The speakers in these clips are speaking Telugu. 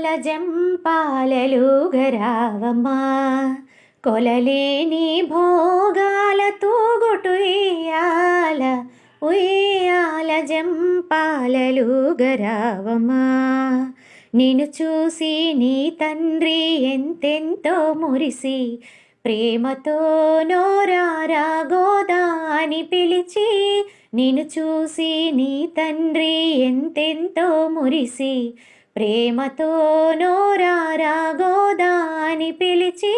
ఉయ్యాల జంపాలలు గరావమ్మా. కొలలేని భోగాల తూగుటు ఉయ్యాల ఉయ్యాల జంపాలలు గరావమ్మా. నిన్ను చూసి నీ తండ్రి ఎంతెంతో మురిసి ప్రేమతో నోరారా గోదా అని పిలిచి నిన్ను చూసి నీ తండ్రి ఎంతెంతో మురిసి ప్రేమతో నోరారా గోదాని పిలిచి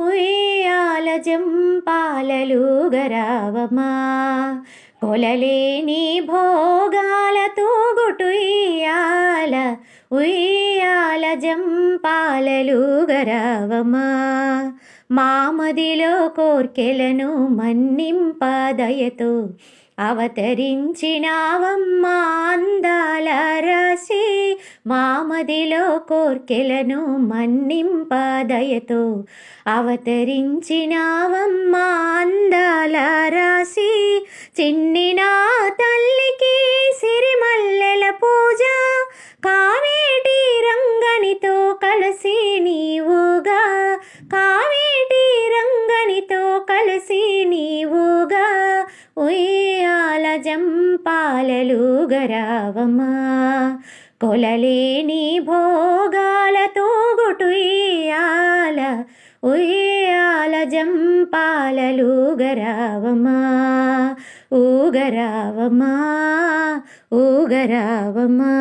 ఉయ్యాల జంపాలలుగరావమా కొలలేని భోగాల తూగుటు ఉయ్యాల ఉయ్యాల జంపాలలు మామదిలో కోర్కెలను మన్నింపదయతో అవతరించినావమ్మా అందాల రాశి. మామదిలో కోర్కెలను మన్నింపాదయతో అవతరించినావమ్మా అందాల రాశి. చిన్నిన తల్లికి సిరిమల్లెల పూజ. కావేటి రంగనితో కలిసి నీవుగా. కావేటి రంగనితో కలిసి నీవుగా. ఉయ్యాల జంపాలలు గరావమా కొలలేని భోగాలతో గుటుయ్యాల ఉయ్యాల జంపాలలు గరావమా ఊగరావమా ఊగరావమా